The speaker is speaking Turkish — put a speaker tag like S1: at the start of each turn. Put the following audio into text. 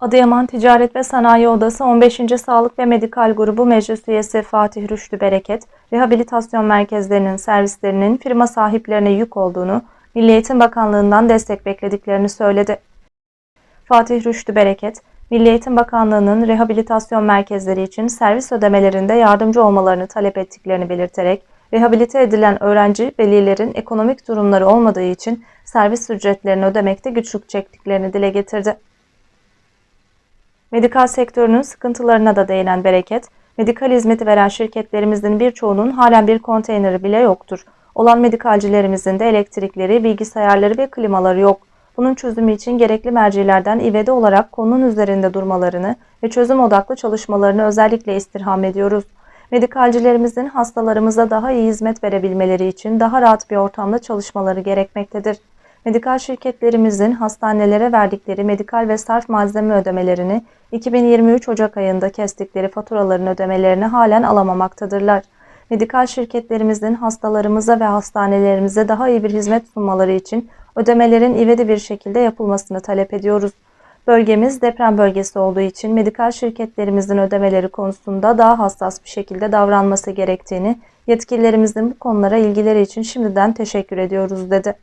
S1: Adıyaman Ticaret ve Sanayi Odası 15. Sağlık ve Medikal Grubu Meclis Üyesi Fatih Rüştü Bereket, rehabilitasyon merkezlerinin servislerinin firma sahiplerine yük olduğunu, Milli Eğitim Bakanlığı'ndan destek beklediklerini söyledi. Fatih Rüştü Bereket, Milli Eğitim Bakanlığı'nın rehabilitasyon merkezleri için servis ödemelerinde yardımcı olmalarını talep ettiklerini belirterek, rehabilite edilen öğrenci velilerin ekonomik durumları olmadığı için servis ücretlerini ödemekte güçlük çektiklerini dile getirdi. Medikal sektörünün sıkıntılarına da değinen Bereket, medikal hizmeti veren şirketlerimizin birçoğunun halen bir konteyneri bile yoktur. Olan medikalcilerimizin de elektrikleri, bilgisayarları ve klimaları yok. Bunun çözümü için gerekli mercilerden ivedi olarak konunun üzerinde durmalarını ve çözüm odaklı çalışmalarını özellikle istirham ediyoruz. Medikalcilerimizin hastalarımıza daha iyi hizmet verebilmeleri için daha rahat bir ortamda çalışmaları gerekmektedir. Medikal şirketlerimizin hastanelere verdikleri medikal ve sarf malzeme ödemelerini 2023 Ocak ayında kestikleri faturaların ödemelerini halen alamamaktadırlar. Medikal şirketlerimizin hastalarımıza ve hastanelerimize daha iyi bir hizmet sunmaları için ödemelerin ivedi bir şekilde yapılmasını talep ediyoruz. Bölgemiz deprem bölgesi olduğu için medikal şirketlerimizin ödemeleri konusunda daha hassas bir şekilde davranması gerektiğini, yetkililerimizin bu konulara ilgileri için şimdiden teşekkür ediyoruz dedi.